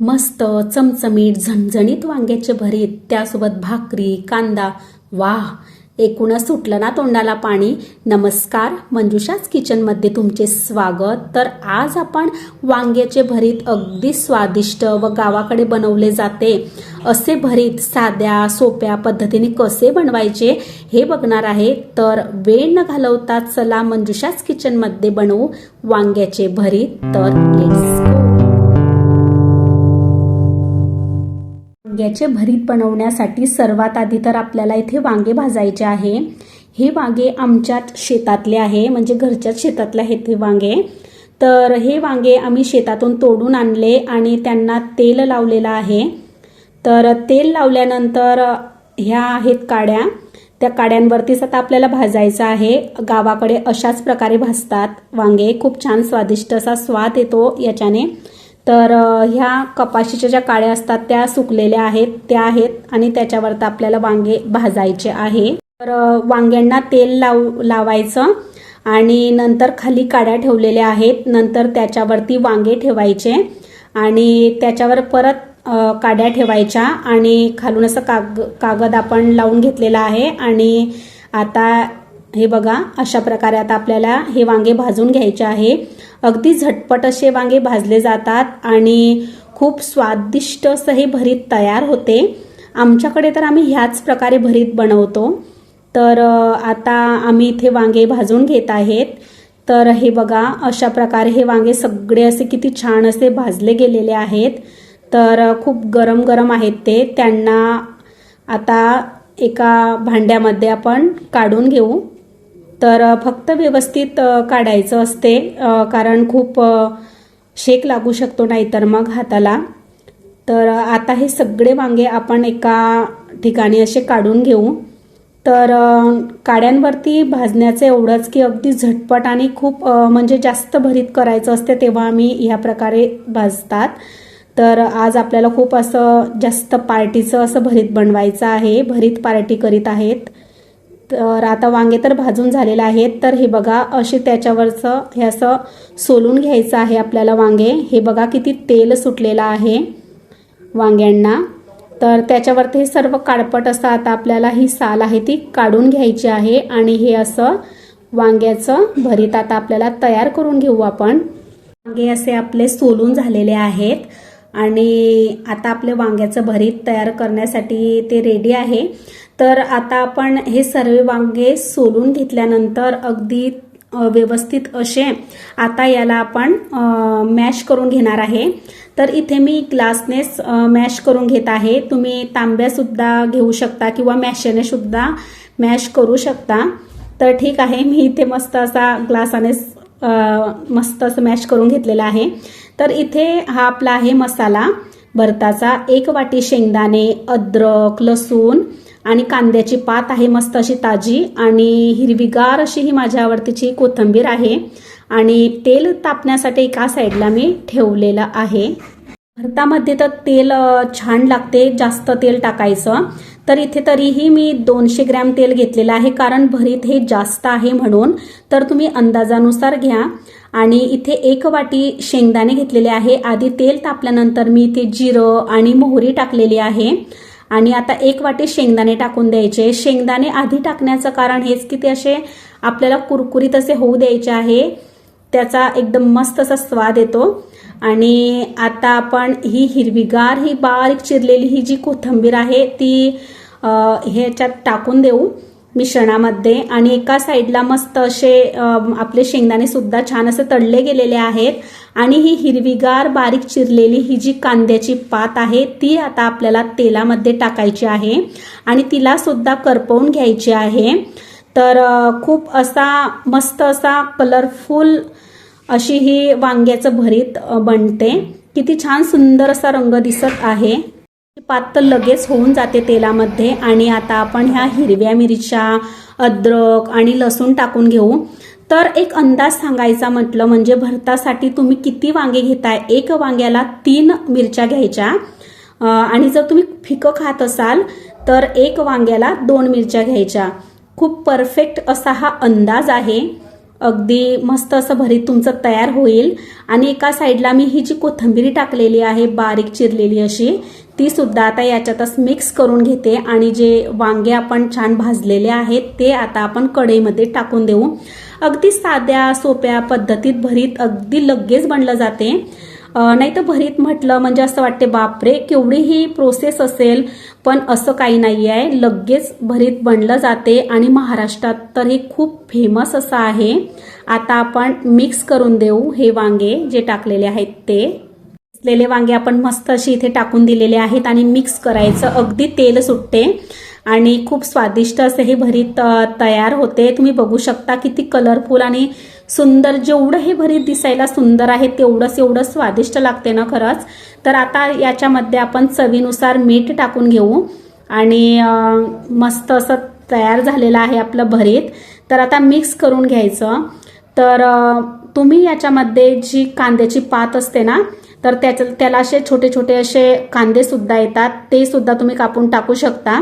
मस्त चमचमीत झणझणीत वांग्याचे भरीत त्यासोबत भाकरी कांदा वाह! एकूणच सुटलं ना तोंडाला पाणी? नमस्कार मंजुषाच किचनमध्ये तुमचे स्वागत. तर आज आपण वांग्याचे भरीत अगदी स्वादिष्ट व गावाकडे बनवले जाते. असे भरीत साध्या सोप्या पद्धतीने कसे बनवायचे हे बघणार आहे. तर वेळ न घालवता चला मंजुषाच किचनमध्ये बनवू वांग्याचे भरीत. तर लेट्स वांग्याचे भरीत बनवण्यासाठी सर्वात आधी तर आपल्याला इथे वांगे भाजायचे आहे. हे वांगे आमच्याच शेतातले आहे म्हणजे घरच्याच शेतातले आहेत हे वांगे. तर हे वांगे आम्ही शेतातून तोडून आणले आणि त्यांना तेल लावलेलं आहे. तर तेल लावल्यानंतर ह्या आहेत काड्या. त्या काड्यांवरतीच आता आपल्याला भाजायचं आहे. गावाकडे अशाच प्रकारे भाजतात वांगे. खूप छान स्वादिष्ट असा स्वाद येतो याच्याने. तर ह्या कपाशीच्या ज्या काळ्या असतात त्या सुकलेल्या आहेत त्या आहेत आणि त्याच्यावर आपल्याला वांगे भाजायचे आहे. तर वांग्यांना तेल लाव लावायचं आणि नंतर खाली काड्या ठेवलेल्या आहेत. नंतर त्याच्यावरती वांगे ठेवायचे आणि त्याच्यावर परत काड्या ठेवायच्या आणि खालून असं काग कागद आपण लावून घेतलेला आहे आणि आता हे बघा अशा प्रकारे आता आपल्याला हे वांगे भाजून घ्यायचे आहे. अगदी झटपट असे वांगे भाजले जातात आणि खूप स्वादिष्ट असं हे भरीत तयार होते. आमच्याकडे तर आम्ही ह्याच प्रकारे भरीत बनवतो. तर आता आम्ही इथे वांगे भाजून घेत आहेत. तर हे बघा अशा प्रकारे हे वांगे सगळे असे किती छान असे भाजले गेलेले आहेत. तर खूप गरम गरम आहेत ते. त्यांना आता एका भांड्यामध्ये आपण काढून घेऊ. तर फक्त व्यवस्थित काढायचं असते कारण खूप शेक लागू शकतो नाहीतर मग हाताला. तर आता हे सगळे वांगे आपण एका ठिकाणी असे काढून घेऊ. तर काड्यांवरती भाजण्याचं एवढंच की अगदी झटपट आणि खूप म्हणजे जास्त भरीत करायचं असते तेव्हा आम्ही ह्या प्रकारे भाजतात. तर आज आपल्याला खूप असं जास्त पार्टीचं असं भरीत बनवायचं आहे भरीत पार्टी करीत आहेत. तर आता वांगे तर भाजून झालेले आहेत. तर हे बघा असे त्याच्यावरचं हे असं सोलून घ्यायचं आहे आपल्याला वांगे. हे बघा किती तेल सुटलेलं आहे वांग्यांना. तर त्याच्यावरती हे सर्व काळपट असं आता आपल्याला ही साल आहे ती काढून घ्यायची आहे आणि हे असं वांग्याचं भरीत आता आपल्याला तयार करून घेऊ आपण. वांगे असे आपले सोलून झालेले आहेत. आणि आता आपले वांग्याचं भरीत तयार करण्यासाठी ते रेडी आहे. तर आता आपण हे सर्व वांगे सोलून घेतल्यानंतर अगदी व्यवस्थित असे आता याला आपण मॅश करून घेणार आहे. तर इथे मी ग्लासनेच मॅश करून घेत आहे. तुम्ही तांब्यासुद्धा घेऊ शकता किंवा मॅशेने सुद्धा मॅश करू शकता. तर ठीक आहे मी इथे मस्त असा ग्लासानेच मस्त असं मॅश करून घेतलेला आहे. तर इथे हा आपला आहे मसाला. भरताचा एक वाटी शेंगदाणे अद्रक लसूण आणि कांद्याची पात आहे मस्त अशी ताजी आणि हिरवीगार अशी ही माझ्या आवडतीची कोथिंबीर आहे. आणि तेल तापण्यासाठी एका साईडला मी ठेवलेलं आहे. भरतामध्ये तर तेल छान लागते जास्त तेल टाकायचं. तर इथे तरीही मी दोनशे ग्रॅम तेल घेतलेलं आहे कारण भरीत हे जास्त आहे म्हणून. तर तुम्ही अंदाजानुसार घ्या. आणि इथे एक वाटी शेंगदाणे घेतलेले आहे. आधी तेल तापल्यानंतर मी इथे जिरं आणि मोहरी टाकलेली आहे. आणि आता एक वाटी शेंगदाणे टाकून द्यायचे. शेंगदाणे आधी टाकण्याचं कारण हेच की ते असे आपल्याला कुरकुरीत असे होऊ द्यायचे आहे. त्याचा एकदम मस्त असा स्वाद येतो. आणि आता आपण ही हिरवीगार ही बारीक चिरलेली ही जी कोथिंबीर आहे ती ह्याच्यात टाकून देऊ मिश्रणामध्ये आणि एका साईडला मस्त असे आपले शेंगदाणे सुद्धा छान असे तळले गेलेले आहेत. आणि ही हिरवीगार बारीक चिरलेली ही जी कांद्याची पात आहे ती आता आपल्याला तेलामध्ये टाकायची आहे. आणि तिला सुद्धा करपवून घ्यायची आहे. तर खूप असा मस्त असा कलरफुल अशी ही वांग्याचं भरीत बनते. किती छान सुंदर असा रंग दिसत आहे. पातळ लगेच होऊन जाते तेलामध्ये आणि आता आपण ह्या हिरव्या मिरच्या अद्रक आणि लसूण टाकून घेऊ. तर एक अंदाज सांगायचा म्हटलं म्हणजे भरतासाठी तुम्ही किती वांगे घेताय? एक वांग्याला तीन मिरच्या घ्यायच्या. आणि जर तुम्ही फिकं खात असाल तर एक वांग्याला दोन मिरच्या घ्यायच्या. खूप परफेक्ट असा हा अंदाज आहे. अगदी मस्त असं भरीत तुमचं तयार होईल. आणि एका साईडला मी ही जी कोथिंबिरी टाकलेली आहे बारीक चिरलेली अशी ती सुद्धा आता याच्यातच मिक्स करून घेते. आणि जे वांगे आपण छान भाजलेले आहेत ते आता आपण कढईमध्ये टाकून देऊ. अगदी साध्या सोप्या पद्धतीत भरीत अगदी लगेच बनलं जाते. नाही तर भरीत म्हटलं म्हणजे असं वाटते बापरे केवढी ही प्रोसेस असेल पण असं काही नाही आहे लगेच भरीत बनलं जाते आणि महाराष्ट्रात तर हे खूप फेमस असं आहे. आता आपण मिक्स करून देऊ हे वांगे जे टाकलेले आहेत ते. असलेले वांगे आपण मस्त अशी इथे टाकून दिलेले आहेत आणि मिक्स करायचं. अगदी तेल सुटते आणि खूप स्वादिष्ट असे हे भरीत तयार होते. तुम्ही बघू शकता किती कलरफुल आणि सुंदर जेवढं हे भरीत दिसायला सुंदर आहे तेवढंच एवढं स्वादिष्ट लागते ना खरंच? तर आता याच्यामध्ये आपण चवीनुसार मीठ टाकून घेऊ. आणि मस्त असं तयार झालेलं आहे आपलं भरीत. तर आता मिक्स करून घ्यायचं. तर तुम्ही याच्यामध्ये जी कांद्याची पात असते ना तर त्याच्या त्याला असे छोटे छोटे असे कांदेसुद्धा येतात. ते सुद्धा तुम्ही कापून टाकू शकता.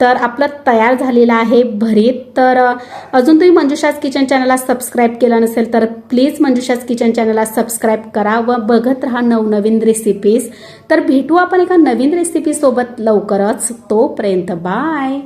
तर आपलं तयार झालेलं आहे भरीत. तर अजून तुम्ही मंजुषाज किचन चॅनलला सबस्क्राईब केलं नसेल तर प्लीज मंजुषाज किचन चॅनलला सबस्क्राईब करा व बघत राहा नवनवीन रेसिपीज तर भेटू आपण एका नवीन रेसिपीसोबत लवकरच. तोपर्यंत बाय.